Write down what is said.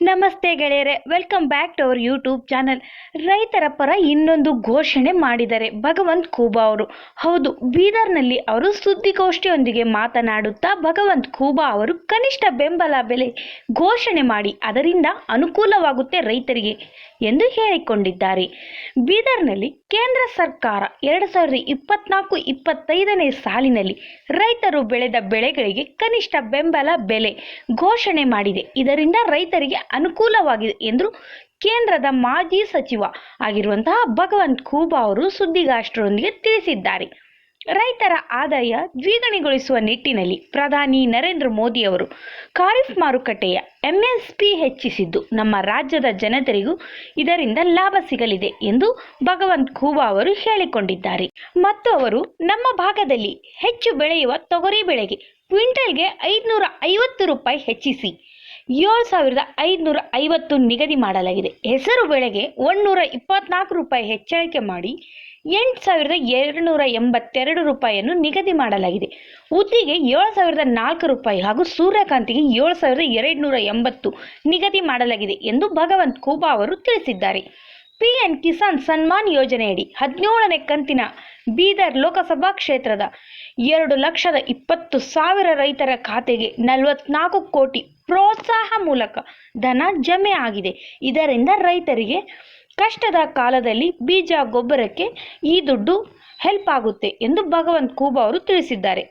ನಮಸ್ತೆ ಗೆಳೆಯರೆ welcome back to our YouTube channel ರೈತರ ಪರ ಇನ್ನೊಂದು ಘೋಷಣೆ ಮಾಡಿದ್ದಾರೆ ಭಗವಂತ್ ಖೂಬಾ ಅವರು. ಹೌದು, ಬೀದರ್ನಲ್ಲಿ ಅವರು ಸುದ್ದಿಗೋಷ್ಠಿಯೊಂದಿಗೆ ಮಾತನಾಡುತ್ತಾ ಭಗವಂತ್ ಖೂಬಾ ಅವರು ಕನಿಷ್ಠ ಬೆಂಬಲ ಬೆಲೆ ಘೋಷಣೆ ಮಾಡಿ ಅದರಿಂದ ಅನುಕೂಲವಾಗುತ್ತೆ ರೈತರಿಗೆ ಎಂದು ಹೇಳಿಕೊಂಡಿದ್ದಾರೆ. ಬೀದರ್ನಲ್ಲಿ ಕೇಂದ್ರ ಸರ್ಕಾರ ಎರಡು ಸಾವಿರದ ಇಪ್ಪತ್ನಾಲ್ಕು ಇಪ್ಪತ್ತೈದನೇ ಸಾಲಿನಲ್ಲಿ ರೈತರು ಬೆಳೆದ ಬೆಳೆಗಳಿಗೆ ಕನಿಷ್ಠ ಬೆಂಬಲ ಬೆಲೆ ಘೋಷಣೆ ಮಾಡಿದೆ. ಇದರಿಂದ ರೈತರಿಗೆ ಅನುಕೂಲವಾಗಿದೆ ಎಂದು ಕೇಂದ್ರದ ಮಾಜಿ ಸಚಿವ ಆಗಿರುವಂತಹ ಭಗವಂತ್ ಖೂಬಾ ಅವರು ಸುದ್ದಿಗಾರರೊಂದಿಗೆ ತಿಳಿಸಿದ್ದಾರೆ. ರೈತರ ಆದಾಯ ದ್ವಿಗುಣಗೊಳಿಸುವ ನಿಟ್ಟಿನಲ್ಲಿ ಪ್ರಧಾನಿ ನರೇಂದ್ರ ಮೋದಿ ಅವರು ಖಾರಿಫ್ ಮಾರುಕಟ್ಟೆಯ ಎಂಎಸ್ಪಿ ಹೆಚ್ಚಿಸಿದ್ದು, ನಮ್ಮ ರಾಜ್ಯದ ಜನತೆಗೂ ಇದರಿಂದ ಲಾಭ ಸಿಗಲಿದೆ ಎಂದು ಭಗವಂತ್ ಖೂಬಾ ಅವರು ಹೇಳಿಕೊಂಡಿದ್ದಾರೆ. ಮತ್ತು ಅವರು, ನಮ್ಮ ಭಾಗದಲ್ಲಿ ಹೆಚ್ಚು ಬೆಳೆಯುವ ತೊಗರಿ ಬೆಳೆಗೆ ಕ್ವಿಂಟಲ್ಗೆ ಐದುನೂರ ಐವತ್ತು ರೂಪಾಯಿ ಹೆಚ್ಚಿಸಿ ಏಳು ಸಾವಿರದ ಐದುನೂರ ಐವತ್ತು ನಿಗದಿ ಮಾಡಲಾಗಿದೆ. ಹೆಸರು ಬೆಳೆಗೆ ಒಂದುನೂರ ಇಪ್ಪತ್ನಾಲ್ಕು ರೂಪಾಯಿ ಹೆಚ್ಚಳಿಕೆ ಮಾಡಿ ಎಂಟು ಸಾವಿರದ ಎರಡುನೂರ ಎಂಬತ್ತೆರಡು ರೂಪಾಯಿಯನ್ನು ನಿಗದಿ ಮಾಡಲಾಗಿದೆ. ಉದ್ದಿಗೆ ಏಳು ಸಾವಿರದ ನಾಲ್ಕು ರೂಪಾಯಿ ಹಾಗೂ ಸೂರ್ಯಕಾಂತಿಗೆ ಏಳು ಸಾವಿರದ ಎರಡುನೂರ ಎಂಬತ್ತು ನಿಗದಿ ಮಾಡಲಾಗಿದೆ ಎಂದು ಭಗವಂತ್ ಖೂಬಾ ಅವರು ತಿಳಿಸಿದ್ದಾರೆ. ಪಿಎನ್ ಕಿಸಾನ್ ಸನ್ಮಾನ್ ಯೋಜನೆಯಡಿ ಹದಿನೇಳನೇ ಕಂತಿನ ಬೀದರ್ ಲೋಕಸಭಾ ಕ್ಷೇತ್ರದ ಎರಡು ಲಕ್ಷದ ಇಪ್ಪತ್ತು ಸಾವಿರ ರೈತರ ಖಾತೆಗೆ ನಲವತ್ನಾಲ್ಕು ಕೋಟಿ ಪ್ರೋತ್ಸಾಹ ಮೂಲಕ ಧನ ಜಮೆ ಆಗಿದೆ. ಇದರಿಂದ ರೈತರಿಗೆ ಕಷ್ಟದ ಕಾಲದಲ್ಲಿ ಬೀಜ, ಗೊಬ್ಬರಕ್ಕೆ ಈ ದುಡ್ಡು ಹೆಲ್ಪ್ ಆಗುತ್ತೆ ಎಂದು ಭಗವಂತ್ ಖೂಬಾ ಅವರು ತಿಳಿಸಿದ್ದಾರೆ.